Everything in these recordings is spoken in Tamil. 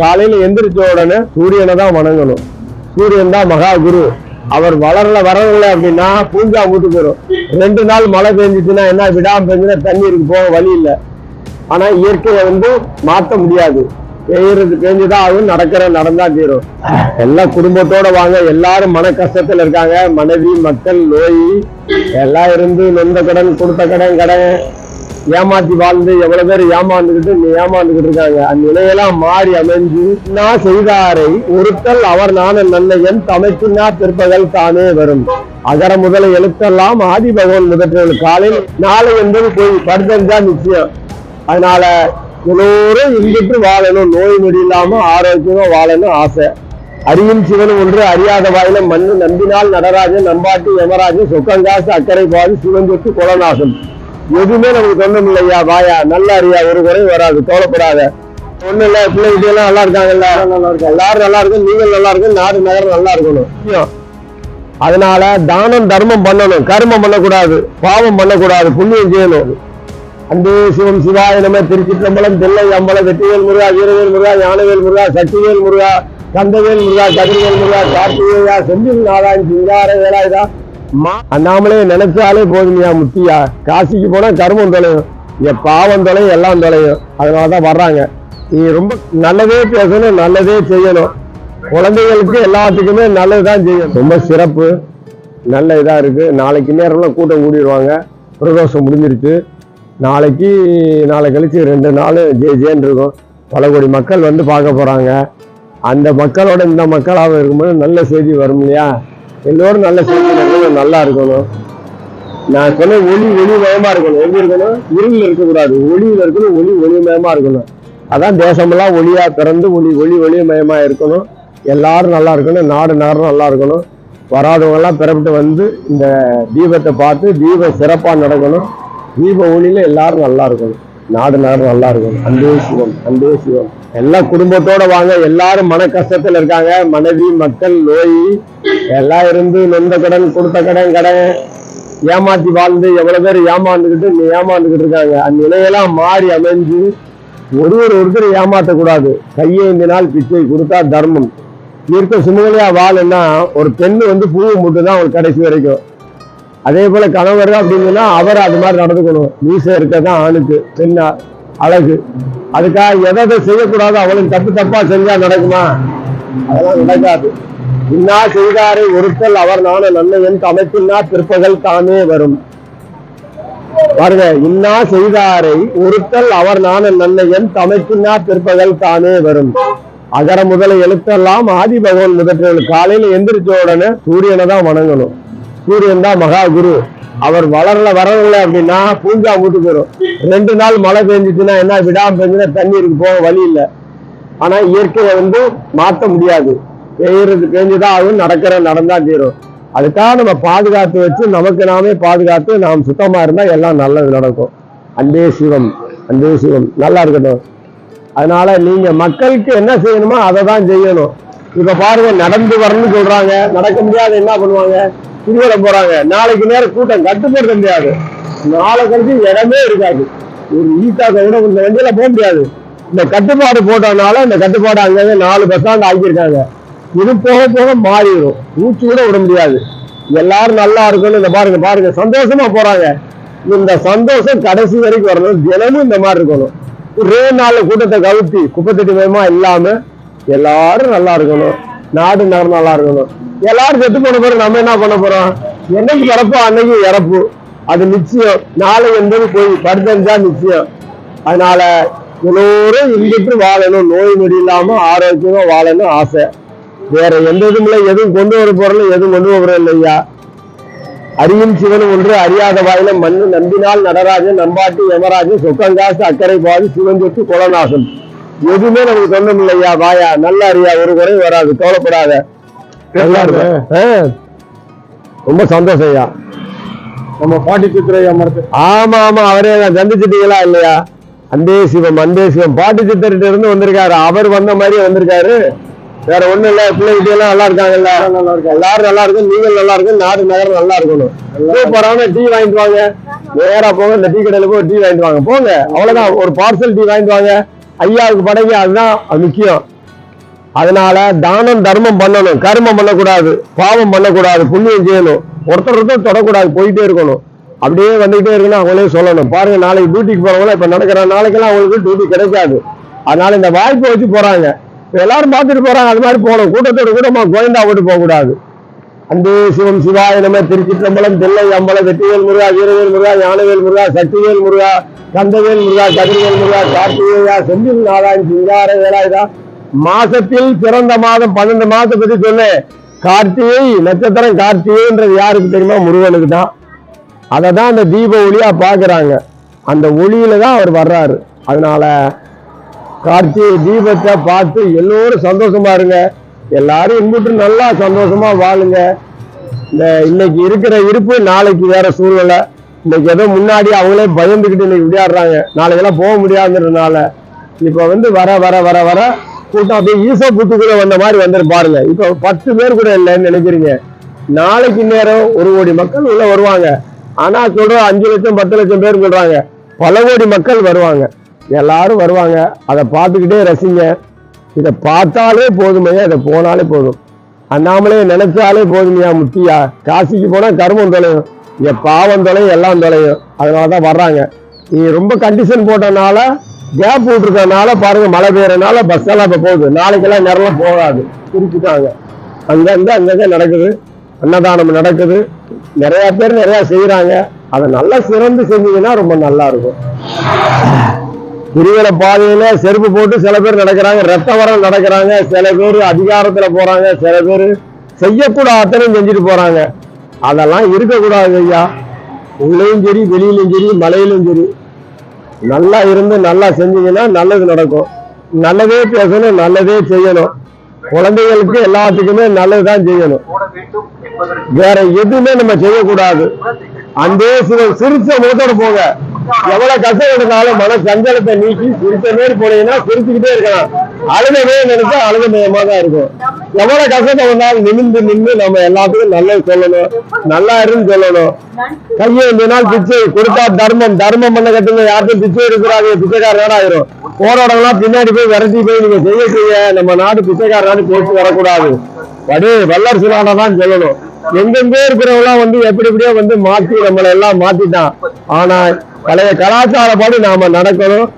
காலையில எந்திரிச்ச உடனே சூரியனை தான் வணங்கணும். சூரியன் தான் மகா குரு அவர் வளரல வரவில்லை அப்படின்னா பூஞ்சா மூட்டு போயிடும் ரெண்டு நாள் மழை பெஞ்சிச்சுன்னா என்ன விடாம பெஞ்சுன்னா தண்ணீருக்கு போக வழி இல்லை. ஆனா இயற்கையை வந்து மாத்த முடியாது. பெய்யறது பெஞ்சுதான் ஆகும் நடக்கிற நடந்தா தீரும். எல்லாம் குடும்பத்தோட வாங்க எல்லாரும் மன கஷ்டத்துல இருக்காங்க. மனைவி மக்கள் நோய் எல்லாம் இருந்து நொந்த கடன் கொடுத்த கடன் கடன். ஏமாத்தி வாழ்ந்து எவ்வளவு பேர் ஏமாந்துக்கிட்டு நீ ஏமாந்துக்கிட்டு இருக்காங்க. அந்த நிலையெல்லாம் மாறி அமைஞ்சு நான் செய்தாரை ஒருத்தல் அவர் நான நன்மையன் தமைக்குன்னா பிற்பகல் தானே வரும். அகர முதல எழுத்தெல்லாம் ஆதி பகவான் முதற்றல் காலையில் நாளை என்பது போய் படுத்தறிஞ்சா நிச்சயம். அதனால எல்லோரும் இங்கிட்டு வாழணும். நோய் நொடி இல்லாம ஆரோக்கியமா வாழணும் ஆசை. அறியும் சிவன் ஒன்று அறியாத வாயில மண்ணு நம்பினால் நடராஜன் நம்பாட்டி யமராஜன் சொக்கங்காசு அக்கறை பாது சிவன் சொத்து குலநாசம் எதுவுமே நமக்கு சொந்தம் இல்லையா? வாயா நல்லா அறியா ஒரு குறையும் வராது கவலைப்படாத. ஒண்ணும் இல்ல பிள்ளைகிட்ட எல்லாம் நல்லா இருக்காங்கல்ல? நல்லா இருக்கு எல்லாரும் நல்லா இருக்கும் நீங்கள் நல்லா இருக்கும் நாடு நகரம் நல்லா இருக்கணும். அதனால தானம் தர்மம் பண்ணணும். கர்மம் பண்ணக்கூடாது பாவம் பண்ணக்கூடாது புண்ணியம் செய்யணும். அன்பே சிவம் சிவாய நம திருச்சிற்றம்பலம் தில்லை அம்பலம் வெற்றிவேல் முருகா வீரவேல் முருகா ஞானவேல் முருகா சக்திவேல் முருகா கந்தவேல் முருகா கதிர்வேல் முருகா கார்த்திகேயா செந்தில் நாராயண் சிங்கார வேலாயுதா மா நினைச்சாலே போதுமையா முத்தியா. காசிக்கு போனா கர்மம் தொலையும். என் பாவம் தொலையும் எல்லாம் தொலையும். அதனாலதான் வர்றாங்க. நீ ரொம்ப நல்லதே பேசணும் நல்லதே செய்யணும். குழந்தைகளுக்கு எல்லாத்துக்குமே நல்லதுதான் செய்யணும். ரொம்ப சிறப்பு. நல்ல இதா இருக்கு. நாளைக்கு நேரம்லாம் கூட்டம் கூடிடுவாங்க. பிரதோஷம் முடிஞ்சிருச்சு. நாளைக்கு நாளை கழிச்சு ரெண்டு நாள் ஜே ஜேன்னு இருக்கும். பல கோடி மக்கள் வந்து பார்க்க போறாங்க. அந்த மக்களோட இந்த மக்களாக இருக்கும்போது நல்ல செய்தி வரும் இல்லையா? எல்லோரும் நல்ல செய்தி இருக்கணும் நல்லா இருக்கணும். நான் சொன்ன ஒளி ஒளிமயமா இருக்கணும். எங்க இருக்கணும்? இருளில் இருக்கக்கூடாது. ஒளியில் இருக்கணும் ஒளி ஒளிமயமா இருக்கணும். அதான் தேசமெல்லாம் ஒளியா பிறந்து ஒளி ஒளி ஒளிமயமா இருக்கணும். எல்லாரும் நல்லா இருக்கணும். நாடு நகரம் நல்லா இருக்கணும். வராதவங்க எல்லாம் பிறப்பிட்டு வந்து இந்த தீபத்தை பார்த்து தீபம் சிறப்பா நடக்கணும். தீப ஒளியில எல்லாரும் நல்லா இருக்கணும். நாடு நாடு நல்லா இருக்கும். அன்பே சிவம் அன்பே சிவம். எல்லாம் குடும்பத்தோட வாங்க எல்லாரும் மன கஷ்டத்துல இருக்காங்க. மனைவி மக்கள் நோய் எல்லாம் இருந்து நொந்த கடன் கொடுத்த கடன் கடன். ஏமாத்தி வாழ்ந்து எவ்வளவு பேர் ஏமாந்துக்கிட்டு நீ ஏமாந்துக்கிட்டு இருக்காங்க. அந்த நிலையெல்லாம் மாறி அமைஞ்சு ஒருவர் ஒருத்தர் ஏமாத்தக்கூடாது. கையேந்தினால் பிச்சை கொடுத்தா தர்மம். இருக்க சுமங்கலியா வாழ்ன்னா ஒரு பெண் வந்து பூவை மட்டும்தான் தான் கடைசி வரைக்கும். அதே போல கணவர் அப்படின்னா அவர் அது மாதிரி நடந்துக்கணும். மீசை இருக்கதான் ஆணுக்கு பெண்ணா அழகு. அதுக்காக எதை எதை செய்யக்கூடாது அவளுக்கு தப்பு தப்பா செஞ்சா நடக்குமா? அதெல்லாம் நடக்காது. இன்னா செய்தாரை ஒருத்தல் அவர் நான நன்மையன் அமைப்பின்னா பிற்பகல் தானே வரும். பாருங்க இன்னா செய்தாரை ஒருத்தல் அவர் நான நன்மையன் தமைப்பின்னா பிற்பகல் தானே வரும். அகர முதல எழுத்தெல்லாம் ஆதி பகவான் முதற்றல் காலையில எந்திரிச்ச உடனே சூரியனை தான் வணங்கணும். சூரியன் தான் மகா குரு அவர் வளரல வரவில்லை அப்படின்னா பூஞ்சா வீட்டுக்கு வரும் ரெண்டு நாள் மழை பெஞ்சிச்சுன்னா என்ன விடாம பெஞ்சுன்னா தண்ணீருக்கு போக வழி இல்லை. ஆனா இயற்கையை வந்து மாற்ற முடியாது. பெய்யறது பெஞ்சுதான் ஆகும் நடக்கிற நடந்தா தீரும். அதுக்காக நம்ம பாதுகாத்து வச்சு நமக்கு நாமே பாதுகாத்து நாம் சுத்தமா இருந்தா எல்லாம் நல்லது நடக்கும். அன்பே சிவம் அன்பே சிவம். நல்லா இருக்கட்டும். அதனால நீங்க மக்களுக்கு என்ன செய்யணுமோ அதை தான் செய்யணும். இப்ப பாருங்க நடந்து வரணும்னு சொல்றாங்க. நடக்க முடியாது என்ன பண்ணுவாங்க? குடியேற போறாங்க. நாளைக்கு நேரம் கூட்டம் கட்டுப்படுத்த முடியாது. நாளை கழிச்சு இடமே இருக்காது. ஒரு ஈட்டாக்க கூட இந்த வண்டியில போக முடியாது. இந்த கட்டுப்பாடு போட்டதுனால இந்த கட்டுப்பாடு அங்கங்க நாலு பஸ் ஆக்கியிருக்காங்க. இது போக போக மாறிடும். மூச்சு கூட விட முடியாது. எல்லாரும் நல்லா இருக்கணும். இந்த பாருங்க பாருங்க. சந்தோஷமா போறாங்க. இந்த சந்தோஷம் கடைசி வரைக்கும் வரணும். தினமும் இந்த மாதிரி இருக்கணும். ஒரே நாள்ல கூட்டத்தை கவுத்தி குப்பத்தட்டி மயமா இல்லாம எல்லாரும் நல்லா இருக்கணும். நாடு நகரம் நல்லா இருக்கணும். எல்லாரும் செத்து போன பிறகு நம்ம என்ன பண்ண போறோம்? என்னைக்கு பிறப்போ அன்னைக்கு இறப்பு. அது நிச்சயம். நாளை என்பது போய் படுத்தறிஞ்சா நிச்சயம். அதனால எல்லோரும் இங்கிட்டு வாழணும். நோய் நொடி இல்லாம ஆரோக்கியமா வாழணும் ஆசை. வேற எந்த இதுவும் இல்லை. எதுவும் கொண்டு வர போறோம் எதுவும் கொண்டு வர இல்லையா? அறியும் சிவன் ஒன்று. அறியாத வாயில மண்ணு நம்பினால் நடராஜன் நம்பாட்டி யமராஜன் சொக்கங்காசு அக்கறை பாதி சிவன் சொத்து குலநாசம் எதுவுமே நமக்கு சொந்தம் இல்லையா? வாயா நல்லா அறியா. ஒரு குறையும் வராது. கவலைப்படாத. நல்லா இருக்கு. ஆ. ரொம்ப சந்தோஷம் ஐயா. நம்ம பாட்டி சித்திரை அமர்த்து ஆமா ஆமா அவரே தான். சந்திச்சிட்டீங்களா இல்லையா? அன்பே சிவம் அன்பே சிவம். பாட்டு சித்தர்கிட்ட இருந்து வந்திருக்காரு. அவர் வந்த மாதிரியே வந்திருக்காரு. வேற ஒண்ணும் இல்ல. பிள்ளைகிட்ட எல்லாம் நல்லா இருக்காங்கல்ல. நல்லா இருக்கு எல்லாரும் நல்லா இருக்கும். நீங்கள் நல்லா இருக்கும். நாடு நகரம் நல்லா இருக்கணும். சூப்பரான டீ வாங்கிட்டு வாங்க. நேரா போங்க. இந்த டீ கடையில போய் டீ வாங்கிட்டு வாங்க. போங்க. அவ்வளவுதான். ஒரு பார்சல் டீ வாங்கிட்டு வாங்க. ஐயாவுக்கு படைங்க. அதுதான் அது முக்கியம். அதனால தானம் தர்மம் பண்ணணும். கர்மம் பண்ணக்கூடாது பாவம் பண்ணக்கூடாது புண்ணியம் செய்யணும். ஒருத்தர் ஒருத்தர் தொடக்கூடாது போயிட்டே இருக்கணும். அப்படியே வந்துகிட்டே இருக்கணும் அவங்களே சொல்லணும். பாருங்க நாளைக்கு டியூட்டிக்கு போறவங்களா இப்ப நடக்கிற நாளைக்கெல்லாம் அவங்களுக்கு டியூட்டி கிடைக்காது. அதனால இந்த வாய்ப்பை வச்சு போறாங்க. எல்லாரும் பார்த்துட்டு போறாங்க அது மாதிரி போகணும். கூட்டத்தோட கூட்டமா கோயந்தா விட்டு போகக்கூடாது. கூடாது சிவம் சிவாய நம திருச்சிற்றம்பலம் தில்லை அம்பலம் வெற்றிவேல் முருகா வீரவேல் முருகா ஞானவேல் முருகா சக்திவேல் முருகா கந்தவேல் முருகா கதிர்வேல் முருகா கார்த்திகேயா செந்தில் நாராயண் சிங்கார வேலாயுதா மாசத்தில் பிறந்த மாதம் பன்னெண்டு மாதத்தை பத்தி சொல்லு. கார்த்திகை நட்சத்திரம் கார்த்திகைன்றது யாருக்கு தெரியுமா? முருகனுக்கு தான். அதை தான் அந்த தீப ஒளியா பாக்குறாங்க அந்த ஒளியில தான் அவர் வர்றாரு. அதனால கார்த்திகை தீபத்தை பார்த்து எல்லோரும் சந்தோஷமா இருங்க. எல்லாரும் இன்புட்டு நல்லா சந்தோஷமா வாழுங்க. இந்த இன்னைக்கு இருக்கிற இருப்பு நாளைக்கு வேற சூழ்நிலை. இன்னைக்கு ஏதோ முன்னாடி அவங்களே பயந்துக்கிட்டு இன்னைக்கு விளையாடுறாங்க. நாளைக்கெல்லாம் போக முடியாதுன்றதுனால. இப்ப வந்து வர வர வர வர கூட்டம் அப்படியே ஈசோ புத்துக்குள்ள வந்த மாதிரி வந்துரு பாருங்க. இப்ப பத்து பேர் கூட இல்லைன்னு நினைக்கிறீங்க. நாளைக்கு நேரம் ஒரு கோடி மக்கள் உள்ள வருவாங்க. ஆனா சொல்ற அஞ்சு லட்சம் பத்து லட்சம் பேர் சொல்றாங்க. பல கோடி மக்கள் வருவாங்க. எல்லாரும் வருவாங்க. அதை பார்த்துக்கிட்டே ரசிங்க. இதை பார்த்தாலே போதுமையா இதை போனாலே போதும். அண்ணாமலே நினைச்சாலே போதுமையா முத்தியா காசிக்கு போனா கர்மம் தொலையும். இங்க பாவம் தொலையும் எல்லாம் தொலையும். அதனாலதான் வர்றாங்க. நீ ரொம்ப கண்டிஷன் போட்டனால கேப் விட்டுருக்கனால பாருங்க மழை பெய்யறனால பஸ் எல்லாம் இப்ப போகுது. நாளைக்கெல்லாம் நேரம் போகாது. குறிப்பிட்டாங்க அங்கங்க அங்கங்க நடக்குது. அன்னதானம் நடக்குது. நிறைய பேர் நிறைய செய்யறாங்க அதை நல்லா சிறந்து செஞ்சீங்கன்னா ரொம்ப நல்லா இருக்கும். குருவில பாதையில செருப்பு போட்டு சில பேர் நடக்கிறாங்க. ரத்த வரம் நடக்கிறாங்க. சில பேர் அதிகாரத்துல போறாங்க. சில பேர் செய்யக்கூட செஞ்சுட்டு போறாங்க. அதெல்லாம் இருக்கக்கூடாது ஐயா. உள்ளேயும் சரி வெளியிலும் சரி மலையிலும் சரி. நல்லா இருந்து நல்லா செஞ்சீங்கன்னா நல்லது நடக்கும். நல்லதே பேசணும் நல்லதே செய்யணும். குழந்தைகளுக்கு எல்லாத்துக்குமே நல்லதுதான் செய்யணும். வேற எதுவுமே நம்ம செய்யக்கூடாது. அந்த சிறு- சிரிச்ச முகத்தோட போங்க. எவ்வளவு கஷ்டம் எடுத்தாலும் மன சஞ்சலத்தை நீக்கி சிரிச்ச மாரி போனீங்கன்னா சிரிச்சுக்கிட்டே இருக்கலாம். அழுகவே நினைச்சா அழுக பயமா தான் இருக்கும். எவ்வளவு கஷ்டத்தை வந்தாலும் நிமிந்து நின்று நம்ம எல்லாத்துக்கும் நல்லது சொல்லணும். நல்லா இருந்து சொல்லணும். கையை இந்த நாள் பிச்சை கொடுத்தா தர்மம். தர்மம் பண்ண கட்டுங்க. யாருக்கும் பிச்சை எடுக்கிறாங்க பிச்சைக்கார நாடு ஆயிரும். போராடலாம் பின்னாடி போய் விரட்டி போய் நீங்க செய்ய செய்ய நம்ம நாடு பிச்சைக்கார நாடு வரக்கூடாது. வடு வல்லரசு நாடாதான் சொல்லணும். எங்கெங்கே இருக்கிறவங்களாம் வந்து எப்படி எப்படியோ வந்து மாத்தி நம்மளை எல்லாம் மாத்திட்டான். ஆனா பழைய கலாச்சாரப்படி நாம நடக்கணும்.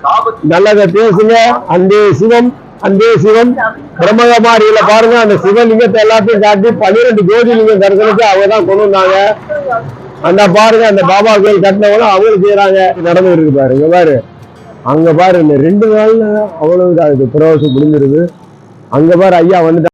நல்லதை பேசுங்க. அன்பே சிவம். அன்பே சிவன். பிரம்மகமாரியில பாருங்க அந்த சிவலிங்கத்தை எல்லாத்தையும் காட்டி பன்னிரெண்டு ஜோதிலிங்கம் தரிசனத்தை அவங்க தான் கொண்டு வந்தாங்க. அந்த பாருங்க அந்த பாபா கோயில் கட்டினவங்களும் அவங்களும் செய்யறாங்க நடந்து இருக்கு பாரு இங்க பாரு. அங்க பாரு இந்த ரெண்டு நாள்ல அவ்வளவு இதாகுது பிரவேசம் முடிஞ்சிருது. அங்க பாரு ஐயா வந்துட்டாங்க